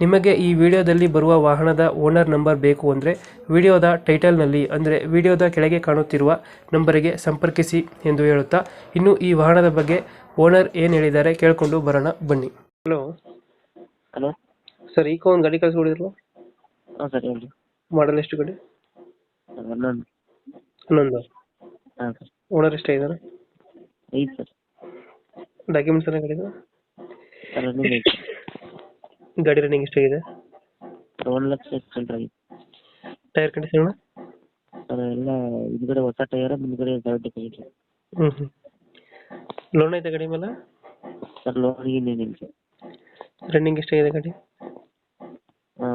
ನಿಮಗೆ ಈ ವಿಡಿಯೋದಲ್ಲಿ ಬರುವ ವಾಹನದ ಓನರ್ ನಂಬರ್ ಬೇಕು ಅಂದರೆ ವಿಡಿಯೋದ ಟೈಟಲ್ನಲ್ಲಿ ಅಂದರೆ ವಿಡಿಯೋದ ಕೆಳಗೆ ಕಾಣುತ್ತಿರುವ ನಂಬರಿಗೆ ಸಂಪರ್ಕಿಸಿ ಎಂದು ಹೇಳುತ್ತಾ ಇನ್ನು ಈ ವಾಹನದ ಬಗ್ಗೆ ಓನರ್ ಏನು ಹೇಳಿದ್ದಾರೆ ಕೇಳಿಕೊಂಡು ಬರೋಣ ಬನ್ನಿ. ಹಲೋ. ಹಲೋ. ಸರ್ ಈಗ ಒಂದು ಗಾಡಿ ಕಳಿಸ್ಕೊಡಿದ್ರು ಹಾಂ ಸರ್ ಹೇಳಿ. ಮಾಡಲ್ ಎಷ್ಟು ಗಾಡಿ? ಹನ್ನೊಂದು. ಹನ್ನೊಂದು. ಹಾಂ ಸರ್. ಓನರ್ ಎಷ್ಟಾಗಿದ್ದಾರೆ ಐದು ಸರ್. ಡಾಕ್ಯುಮೆಂಟ್ಸ್ ಎಲ್ಲ ಗಾಡಿದು ಸರ್ ರನ್ನಿಂಗ್ ಐತೆ ಗಾಡಿ ರನ್ನಿಂಗ್ ಎಷ್ಟಾಗಿದೆ? ಆಗಿದೆ ಒಂದು ಲಕ್ಷ ಚಿಲ್ಲರೆ ಆಗಿದೆ ಟೈರ್ ಕಂಡೀಷನ್ ಸರ್ ಎಲ್ಲ ಹಿಂದ್ಗಡೆ ಹೊಸ ಟೈರ್ ಮುಂದ್ಗಡೆ ಗಾಡಿ ಟೈರ್ ಹ್ಞೂ ಹ್ಞೂ ಲೋನ್ ಐತೆ ಗಾಡಿ ಮೇಲೆ? ಸರ್ ಲೋನ್ ಏನೇನಿಲ್ಲ ಸರ್. ರನ್ನಿಂಗ್ ಎಷ್ಟಾಗಿದೆ ಗಾಡಿ?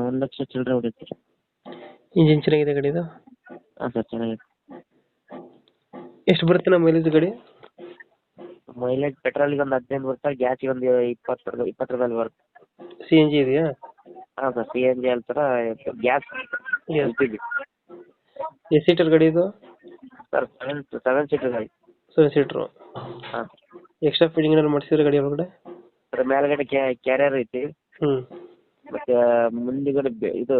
ಒಂದು ಲಕ್ಷ ಚಿಲ್ಲರೆ ಹೊಡೆಯುತ್ತೆ ಸರ್. ಇಂಜಿನ್ ಚೆನ್ನಾಗಿದೆ ಗಾಡಿದು ಹಾಂ ಸರ್ ಚೆನ್ನಾಗಿದೆ. ಎಷ್ಟು ಬರುತ್ತೆ ನಮ್ಮ ಮೈಲೇಜ್ ಗಾಡಿ? ಮೈಲೇಜ್ ಪೆಟ್ರೋಲಿಗೆ ಒಂದು ಹದಿನೈದು ಬರುತ್ತೆ ಗ್ಯಾಸಿಗೆ ಒಂದು ಇಪ್ಪತ್ತು ಇಪ್ಪತ್ತು ರೂಪಾಯಿ ಬರುತ್ತೆ. ಸಿ ಎನ್ ಜಿ ಇದೆಯಾ? ಹಾಂ sir C N G gas L P G ಎಷ್ಟು ಗಾಡಿ ಇದು? ಸರ್ ಸೆವೆನ್ ಸೆವೆನ್ ಸೀಟರ್ ಗಾಡಿ. ಸೆವೆನ್ ಸೀಟ್ರು ಹಾಂ. ಎಕ್ಸ್ಟ್ರಾ ಫಿಟ್ಟಿಂಗ್ ಏನಾದ್ರು ಮಾಡಿಸಿದ್ರೆ ಗಾಡಿ ಒಳಗಡೆ? ಸರ್ ಮೇಲ್ಗಡೆ ಕ್ಯಾರಿಯರ್ ಐತಿ. ಹ್ಮ್. ಮತ್ತೆ ಮುಂದುಗಡೆ ಬೆ- ಇದು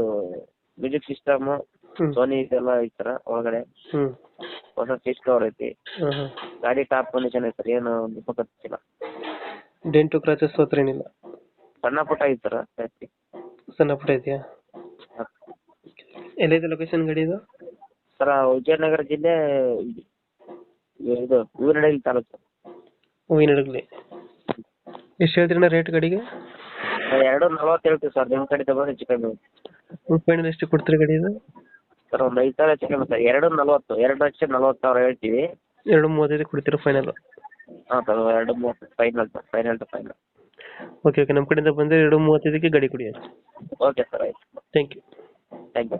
ಮ್ಯೂಸಿಕ್ ಸಿಸ್ಟಮ್ ಹ್ಞೂ ಸೋನಿ ಇದೆಲ್ಲ ಐತರ ಒಳಗಡೆ. ಹ್ಞೂ ಹೊಸ ಸೀಟ್ ಕವರ್ ಐತಿ. ಹಾಂ ಹಾಂ ಗಾಡಿ ಟಾಪ್ ಕಂಡೀಷನ್ ಐತಿ ಸರ್ ಏನು ದುಪ್ಪತ್ತಿಲ್ಲ ಡೆಂಟು ಕ್ರಾಚಸ್ ಹತ್ರ ಏನಿಲ್ಲ. ಸಣ್ಣ ಪುಟ್ಟ ಐತೆ ಸರ್ ಜಾಸ್ತಿ. ಸಣ್ಣ ಪುಟ್ಟ ಇದೆಯಾ ಎಲ್ಲಿದೆ ಲೊಕೇಶನ್ ಗಾಡಿ ಇದು? ಸರ್ ವಿಜಯನಗರ ಜಿಲ್ಲೆ ಇದು ಹೂವಿನಡಗಲಿ ತಾಲೂಕು. ಹೂವಿನ ಹಡಗಲಿ ಎಷ್ಟು ಹೇಳ್ತೀರಣ್ಣ ರೇಟ್ ಗಡಿಗೆ? ಸರ್ ಎರಡು ನಲ್ವತ್ತು ಹೇಳ್ತೀವಿ ಸರ್ ನಿಮ್ಮ ಕಡೆ ತಗೊಂಡು ಹೆಚ್ಚು ಕಮ್ಮಿ ಫೈನಲ್ ಎಷ್ಟು ಕೊಡ್ತೀರಿ ಗಾಡಿ ಇದು? ಸರ್ ಒಂದು ಐದು ಸಾವಿರ ಹೆಚ್ಚು ಕಮ್ಮಿ ಸರ್ ಎರಡು ನಲ್ವತ್ತು ಎರಡು ಲಕ್ಷ ನಲ್ವತ್ತು ಸಾವಿರ ಹೇಳ್ತೀವಿ. ಎರಡು ಮೂವತ್ತೈದು ಕೊಡ್ತೀರಾ ಫೈನಲ್ ಹಾಂ ಸರ್ ಎರಡು ಮೂವತ್ತು final sir final to final okay okay ನಮ್ಮ ಕಡೆಯಿಂದ ಬಂದರೆ ಎರಡು ಮೂವತ್ತೈದಕ್ಕೆ ಗಾಡಿ ಕೊಡಿ ಓಕೆ ಸರ್ ಆಯ್ತು. Thank you thank you